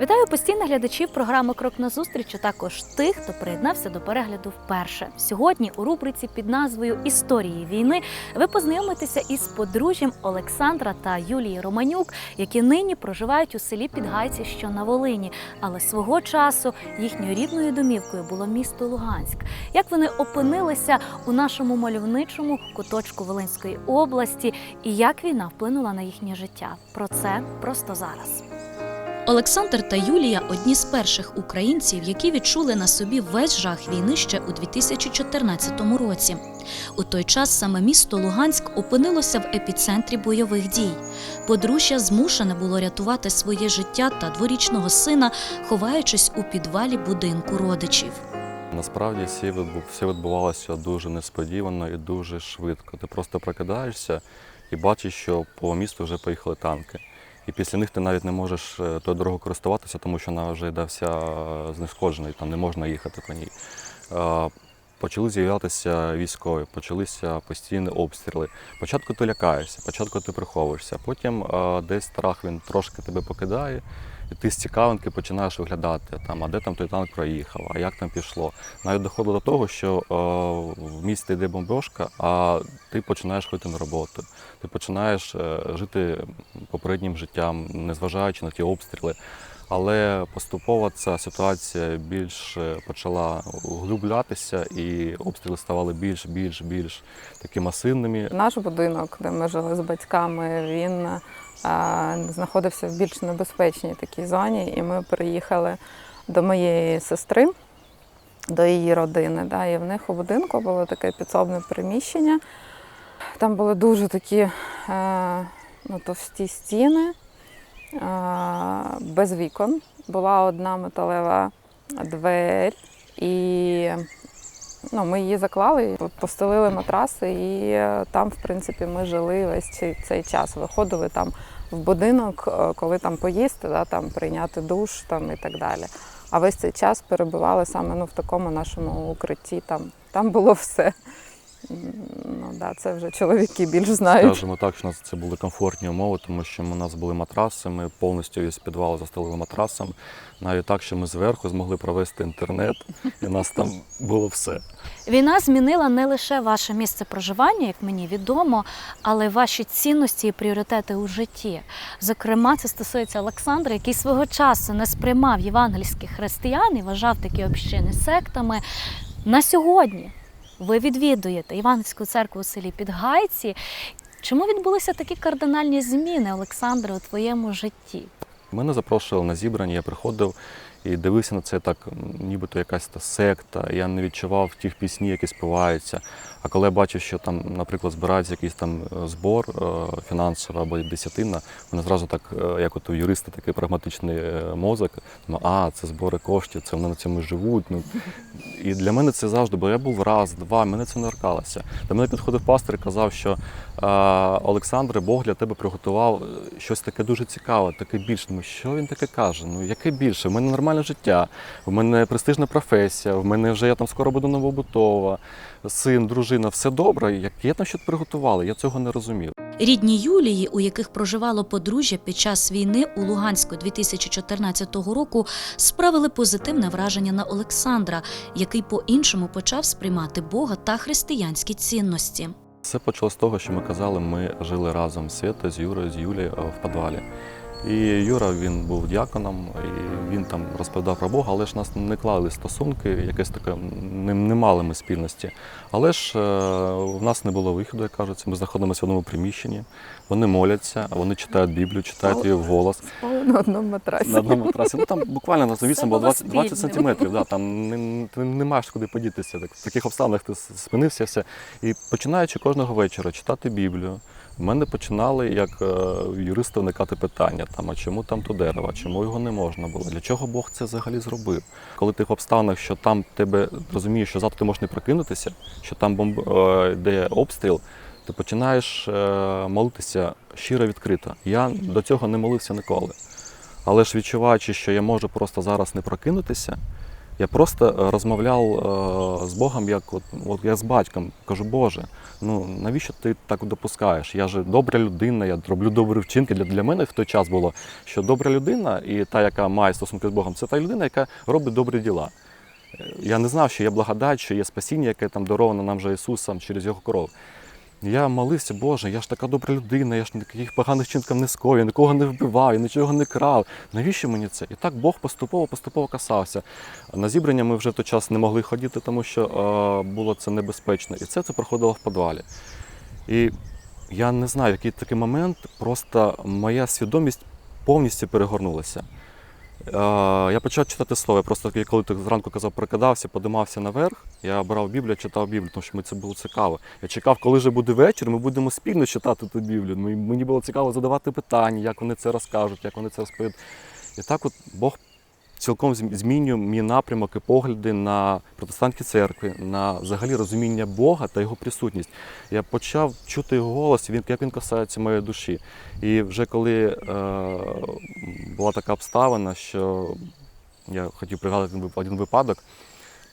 Вітаю постійних глядачів програми Крок на зустріч, а також тих, хто приєднався до перегляду вперше. Сьогодні у рубриці під назвою Історії війни ви познайомитеся із подружжям Олександра та Юлії Романюк, які нині проживають у селі Підгайці, що на Волині. Але свого часу їхньою рідною домівкою було місто Луганськ. Як вони опинилися у нашому мальовничому куточку Волинської області, і як війна вплинула на їхнє життя? Про це просто зараз. Олександр та Юлія одні з перших українців, які відчули на собі весь жах війни ще у 2014 році. У той час саме місто Луганськ опинилося в епіцентрі бойових дій. Подружжя змушене було рятувати своє життя та дворічного сина, ховаючись у підвалі будинку родичів. Насправді все відбувалося дуже несподівано і дуже швидко. Ти просто прокидаєшся і бачиш, що по місту вже поїхали танки. І після них ти навіть не можеш е, тою дорогою користуватися, тому що вона вже йде вся е, знешкоджена, і там не можна їхати по ній. Е, Почали з'являтися військові, почалися постійні обстріли. Спочатку ти лякаєшся, спочатку ти приховуєшся, потім десь страх він трошки тебе покидає, і ти з цікавинки починаєш виглядати, там, а де там той танк проїхав, а як там пішло. Навіть доходило до того, що е, в місті йде бомбежка, а ти починаєш ходити на роботу. Ти починаєш е, жити попереднім життям, незважаючи на ті обстріли. Але поступово ця ситуація більш почала углублятися, і обстріли ставали більш, більш, більш такі масивними. Наш будинок, де ми жили з батьками, він е, знаходився в більш небезпечній такій зоні, і ми приїхали до моєї сестри, до її родини. Да, і в них у будинку було таке підсобне приміщення. Там були дуже такі е, ну, товсті стіни, без вікон. Була одна металева двері, і Ну, ми її заклали, постелили матраси, і е, там, в принципі, ми жили весь цей, цей час. Виходили там в будинок, е, коли там поїсти, да, там прийняти душ там, і так далі. А весь цей час перебували саме ну, в такому нашому укритті. Там, там було все. Ну, да, це вже чоловіки більш знають. Скажімо так, що у нас це були комфортні умови, тому що у нас були матраси, ми повністю весь підвал застелили матрасом. Навіть так, що ми зверху змогли провести інтернет, і у нас там було все. Війна змінила не лише ваше місце проживання, як мені відомо, але й ваші цінності і пріоритети у житті. Зокрема, це стосується Олександра, який свого часу не сприймав євангельських християн і вважав такі общини сектами. На сьогодні ви відвідуєте Євангельську церкву у селі Підгайці. Чому відбулися такі кардинальні зміни, Олександре, у твоєму житті? Мене запрошували на зібрання, я приходив і дивився на це так, нібито якась та секта. Я не відчував тих пісні, які співаються. А коли я бачив, що там, наприклад, збирається якийсь там е, збор е, фінансовий або десятина, мене зразу так, е, як от у юриста, такий прагматичний мозок. Думаю, а, це збори коштів, це вони на цьому живуть. Ну, і для мене це завжди, бо я був раз, два, мене це не торкалося. До мене підходив пастор і казав, що Олександре, Бог для тебе приготував е, щось таке дуже цікаве, таке більше. Думаю, що він таке каже? Ну яке більше? У мене нормальне життя, у мене престижна професія, в мене вже я там скоро буду новобутова, син, дружина, все добре. Яке там щось приготували? Я цього не розумів. Рідні Юлії, у яких проживало подружжя під час війни у Луганську 2014 року, справили позитивне враження на Олександра, який по-іншому почав сприймати Бога та християнські цінності. Все почалося з того, що ми казали, ми жили разом з Святою, з Юрою, з Юлією е, в підвалі. І Юра він був діаконом, і він там розповідав про Бога, але ж нас не клали стосунки, якесь таке не, не мали ми спільності. Але ж е, в нас не було виходу, як кажуть, ми знаходимося в одному приміщенні. Вони моляться, вони читають Біблію, читають її вголос. На одному матрасі. На одному матрасі. Ну там буквально на завісом було було 20, 20 сантиметрів. Да, там не, ти не маєш куди подітися. Так, в таких обставинах ти спинився все. І починаючи кожного вечора читати Біблію, в мене починали як е, юриста виникати питання: там, а чому там то дерево, чому його не можна було? Для чого Бог це взагалі зробив? Коли ти в обставинах, що там тебе розумієш, що завтра ти можеш не прокинутися, що там бомб е, йде обстріл. Ти починаєш е, молитися щиро відкрито. Я до цього не молився ніколи. Але ж відчуваючи, що я можу просто зараз не прокинутися, Я просто е, розмовляв е, з Богом, як, от, от, як з батьком. Кажу, Боже, ну навіщо ти так допускаєш? Я же добра людина, я роблю добрі вчинки. Для, для мене в той час було, що добра людина і та, яка має стосунки з Богом, це та людина, яка робить добрі діла. Е, Я не знав, що є благодать, що є спасіння, яке там даровано нам же Ісусом через його кров. Я молився, Боже, я ж така добра людина, я ж ніяких поганих чинків не скоїв, нікого не вбивав, я нічого не крав. Навіщо мені це? І так Бог поступово поступово касався. На зібрання ми вже в той час не могли ходити, тому що е, було це небезпечно. І це це проходило в підвалі. І я не знаю, який такий момент, просто моя свідомість повністю перегорнулася. Я почав читати слово. Я просто коли ти зранку казав, прокидався, подимався наверх. Я брав Біблію, читав Біблію, тому що мені це було цікаво. Я чекав, коли вже буде вечір, ми будемо спільно читати ту Біблію. Мені- було цікаво задавати питання, як вони це розкажуть, як вони це розповідають. І так от Бог цілком змінює мій напрямок і погляди на протестантські церкви, на взагалі розуміння Бога та його присутність. Я почав чути його голос, як він касається моєї душі. І вже коли е, була така обставина, що я хотів пригадати один випадок,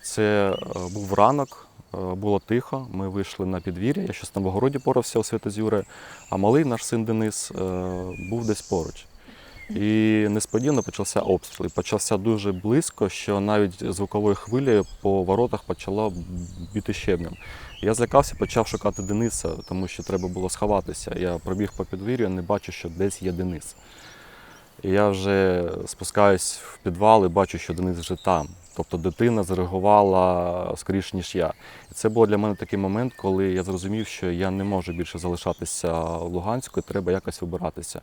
це е, був ранок, е, було тихо, ми вийшли на підвір'я, я щось там в огороді порався у Святозюре, а малий наш син Денис е, був десь поруч. І несподівано почався обстріл. Почався дуже близько, що навіть звуковою хвилею по воротах почало біти щебнем. Я злякався, почав шукати Дениса, тому що треба було сховатися. Я пробіг по підвір'ю, не бачу, що десь є Денис. І я вже спускаюсь в підвал і бачу, що Денис вже там. Тобто дитина зреагувала скоріш, ніж я. І це був для мене такий момент, коли я зрозумів, що я не можу більше залишатися в Луганську, і треба якось вибиратися.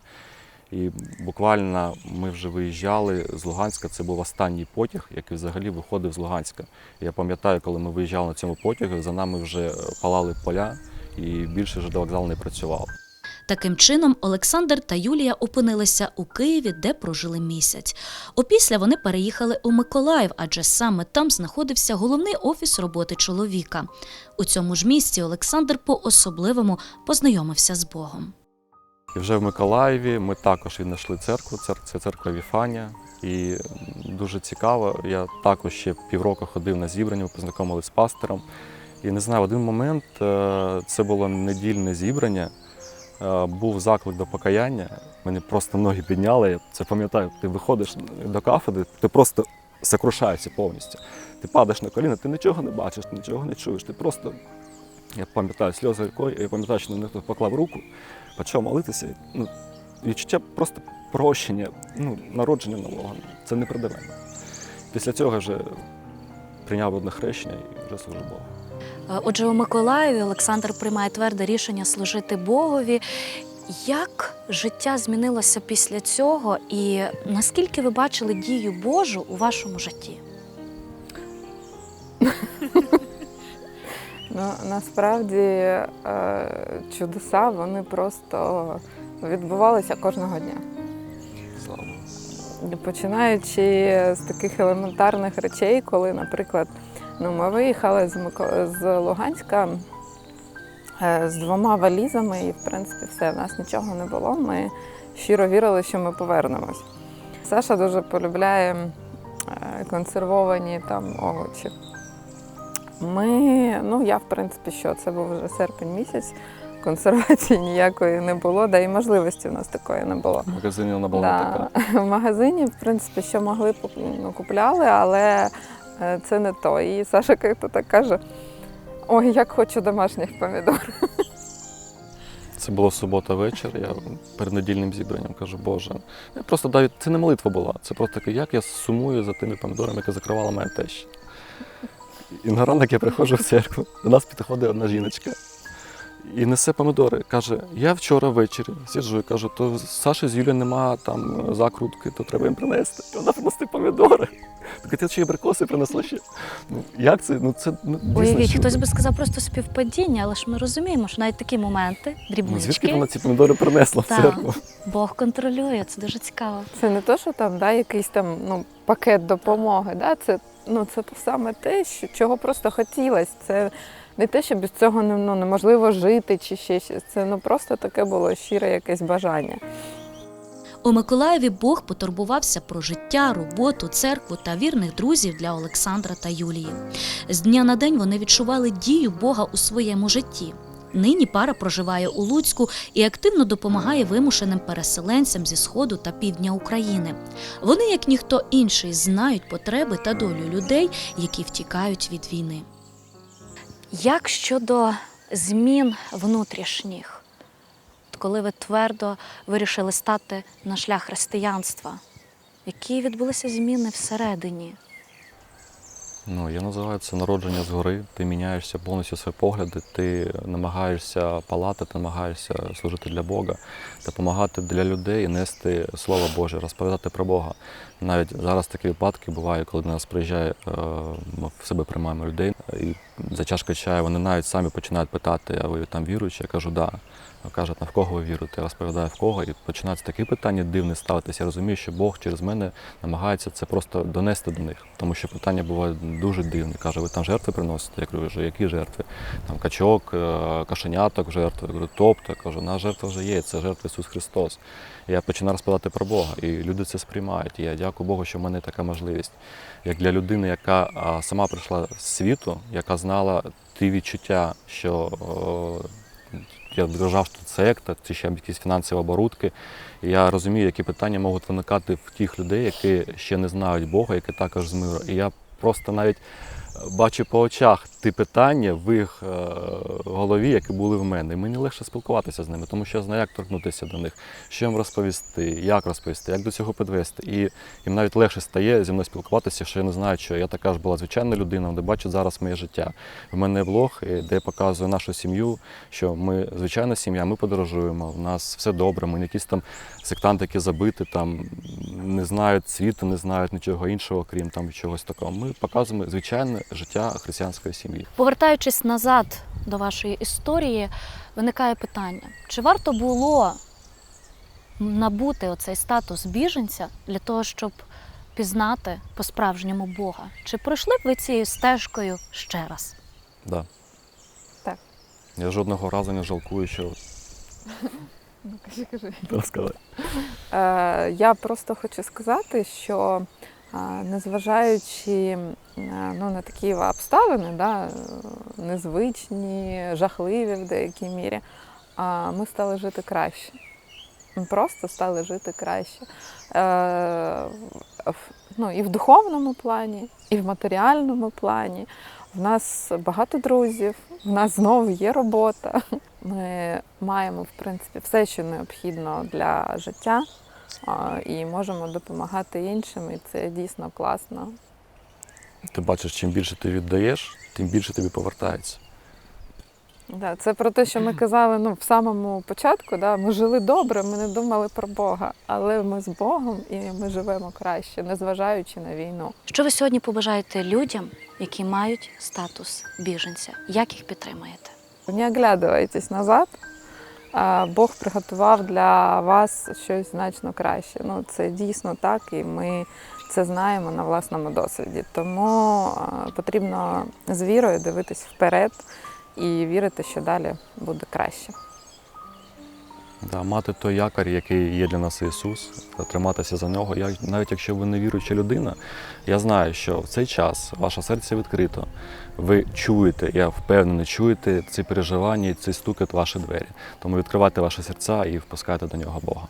І буквально ми вже виїжджали з Луганська. Це був останній потяг, який взагалі виходив з Луганська. Я пам'ятаю, коли ми виїжджали на цьому потягу, за нами вже палали поля, і більше вже до вокзалу не працював. Таким чином, Олександр та Юлія опинилися у Києві, де прожили місяць. Опісля вони переїхали у Миколаїв, адже саме там знаходився головний офіс роботи чоловіка. У цьому ж місці Олександр по-особливому познайомився з Богом. І вже в Миколаєві ми також віднайшли церкву, це церква Віфанія. І дуже цікаво, я також ще півроку ходив на зібрання, ми познайомилися з пастором. І не знаю, в один момент е, це було недільне зібрання, був заклик до покаяння. Мене просто ноги підняли. Я це пам'ятаю, ти виходиш до кафедри, ти просто сокрушаєшся повністю. Ти падаєш на коліна, ти нічого не бачиш, нічого не чуєш. Ти просто, я пам'ятаю, сльози рікою, я пам'ятаю, що на них поклав руку, почав молитися. Ну, відчуття просто прощення, ну, народження нового. Це не придавання. Після цього вже прийняв одне хрещення і вже служу Богу. Е, Отже, у Миколаєві Олександр приймає тверде рішення служити Богові. Як життя змінилося після цього, і наскільки ви бачили дію Божу у вашому житті? Ну, насправді е, чудеса вони просто відбувалися кожного дня. Слава Починаючи з таких елементарних речей, коли, наприклад, ну, ми виїхали з, з Луганська е, з двома валізами, і в принципі все, в нас нічого не було. Ми щиро вірили, що ми повернемось. Саша дуже полюбляє е, консервовані там овочі. Ми, ну я в принципі, що це був вже серпень місяць, консервації ніякої не було, да і можливості в нас такої не було. В магазині вона була Да. така. В магазині, в принципі, що могли, ну, купляли, але це не то. І Саша як-то так каже: ой, як хочу домашніх помідор. Це було субота вечір. Я перед недільним зібранням кажу, Боже, я просто навіть це не молитва була. Це просто таке, як я сумую за тими помідорами, які закривала моя теща. І на ранок я приходжу в церкву, до нас підходить одна жіночка і несе помідори. Каже: я вчора ввечері сиджу і кажу, то Саші з Юлією нема там закрутки, то треба їм принести. І вона приносить помідори. Так ти ще й абрикоси принесла ще. Ну, як це? Ну це ну, дійсно Уявіть, чудо. хтось би сказав просто співпадіння, але ж ми розуміємо, що навіть такі моменти, Ну, звідки дрібнички, вона ці помідори принесла в Так. церкву? Бог контролює. Це дуже цікаво. Це не то, що там да, якийсь там ну, пакет допомоги. Да? Це, ну, це те саме те, що, чого просто хотілося. Це не те, що без цього не- ну, неможливо жити чи ще щось. Це ну, просто таке було щире якесь бажання. У Миколаєві Бог потурбувався про життя, роботу, церкву та вірних друзів для Олександра та Юлії. З дня на день вони відчували дію Бога у своєму житті. Нині пара проживає у Луцьку і активно допомагає вимушеним переселенцям зі сходу та півдня України. Вони, як ніхто інший, знають потреби та долю людей, які втікають від війни. Як щодо змін внутрішніх, коли ви твердо вирішили стати на шлях християнства, які відбулися зміни всередині? Ну, я називаю це народження згори. Ти міняєшся повністю свої погляди, ти намагаєшся палати, ти намагаєшся служити для Бога, допомагати для людей, нести Слово Боже, розповідати про Бога. Навіть зараз такі випадки бувають, коли до нас приїжджає, е, ми в себе приймаємо людей, і за чашкою чаю вони навіть самі починають питати, а ви там віруючі? Я кажу, да. Кажуть, на в кого ви віруєте? Я розповідаю в кого, і починаються такі питання дивні ставитися. Я розумію, що Бог через мене намагається це просто донести до них. Тому що питання бувають дуже дивні. Каже, ви там жертви приносите? Я кажу, які жертви? Там качок, е, кашеняток жертви. Я говорю, тобто, я кажу, на жертва вже є, це жертва Ісус Христос. Я починаю розповідати про Бога, і люди це сприймають. І я дякую Богу, що в мене така можливість. Як для людини, яка сама прийшла з світу, яка знала ті відчуття, що я вважав, що це екта, це ще якісь фінансові оборудки. І я розумію, які питання можуть виникати в тих людей, які ще не знають Бога, які також з миру. І я просто навіть бачу по очах ті питання в їх е, голові, які були в мене. І мені легше спілкуватися з ними, тому що я знаю, як торкнутися до них, що їм розповісти, як розповісти, як до цього підвести. І їм навіть легше стає зі мною спілкуватися, що я не знаю, що я така ж була звичайна людина, де бачать зараз моє життя. В мене влог, е, де я показую нашу сім'ю, що ми звичайна сім'я, ми подорожуємо, у нас все добре, ми не якісь там сектанти, які забиті, там не знають світу, не знають нічого іншого, крім там чогось такого. Ми показуємо звичайне життя християнської сім'ї. Повертаючись назад до вашої історії, виникає питання: чи варто було набути оцей статус біженця для того, щоб пізнати по-справжньому Бога? Чи пройшли б ви цією стежкою ще раз? Да. Так. Я жодного разу не жалкую, що Ну, кажи, кажи. розказати. Е, Я просто хочу сказати, що незважаючи ну, на такі обставини, да, незвичні, жахливі в деякій мірі, ми стали жити краще. Ми просто стали жити краще. Е, Ну, і в духовному плані, і в матеріальному плані. В нас багато друзів, в нас знову є робота. Ми маємо, в принципі, все, що необхідно для життя, і можемо допомагати іншим, і це дійсно класно. Ти бачиш, чим більше ти віддаєш, тим більше тобі повертається. Да, це про те, що ми казали ну, в самому початку. Да, ми жили добре, ми не думали про Бога, але ми з Богом і ми живемо краще, незважаючи на війну. Що ви сьогодні побажаєте людям, які мають статус біженця? Як їх підтримаєте? Не оглядувайтесь назад. Бог приготував для вас щось значно краще. Ну, це дійсно так, і ми це знаємо на власному досвіді. Тому потрібно з вірою дивитись вперед і вірити, що далі буде краще. Да, мати той якар, який є для нас Ісус, триматися за нього. Я, навіть якщо ви не віруюча людина, я знаю, що в цей час ваше серце відкрито. Ви чуєте, я впевнений, чуєте ці переживання і цей стукіт ваші двері. Тому відкривайте ваші серця і впускайте до нього Бога.